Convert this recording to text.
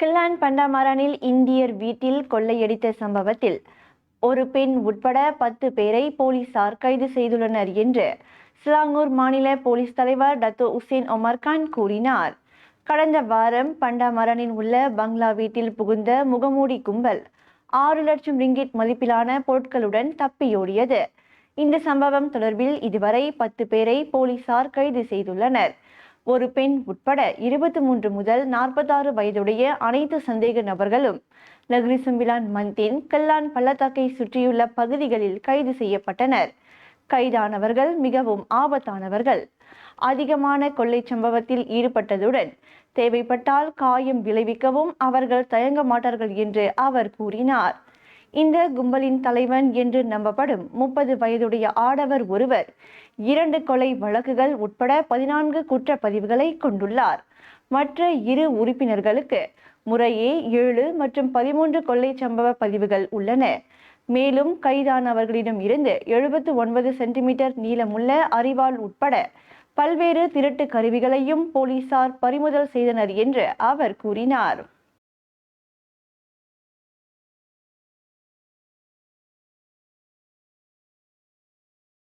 கில்லான் பண்டாமாரானில் இந்தியர் வீட்டில் கொள்ளையடித்த சம்பவத்தில் ஒரு பெண் உட்பட பத்து பேரை போலீசார் கைது செய்துள்ளனர் என்று சிலாங்கூர் மாநில போலீஸ் தலைவர் டத்தோ உசேன் ஒமர் கான் கூறினார். கடந்த வாரம் பண்டாமரனில் உள்ள பங்களா வீட்டில் புகுந்த முகமூடி கும்பல் ஆறு லட்சம் ரிங்கிட் மதிப்பிலான பொருட்களுடன் தப்பியோடியது. இந்த சம்பவம் தொடர்பில் இதுவரை பத்து பேரை போலீசார் கைது செய்துள்ளனர். ஒரு பெண் உட்பட இருபத்தி மூன்று முதல் நாற்பத்தாறு வயதுடைய அனைத்து சந்தேக நபர்களும் லக்ரிசம்பிலான் மந்தின் கல்லான் பள்ளத்தாக்கை சுற்றியுள்ள பகுதிகளில் கைது செய்யப்பட்டனர். கைதானவர்கள் மிகவும் ஆபத்தானவர்கள். அதிகமான கொள்ளை சம்பவத்தில் ஈடுபட்டதுடன் தேவைப்பட்டால் காயம் விளைவிக்கவும் அவர்கள் தயங்க மாட்டார்கள் என்று அவர் கூறினார். இந்த கும்பலின் தலைவன் என்று நம்பப்படும் முப்பது வயதுடைய ஆடவர் ஒருவர் இரண்டு கொலை வழக்குகள் உட்பட பதினான்கு குற்றப்பதிவுகளை கொண்டுள்ளார். மற்ற இரு உறுப்பினர்களுக்கு முறையே ஏழு மற்றும் பதிமூன்று கொள்ளை சம்பவ பதிவுகள் உள்ளன. மேலும் கைதானவர்களிடம் இருந்து எழுபத்து ஒன்பது சென்டிமீட்டர் நீளமுள்ள அரிவாள் உட்பட பல்வேறு திருட்டு கருவிகளையும் போலீசார் பறிமுதல் செய்தனர் என்று அவர் கூறினார்.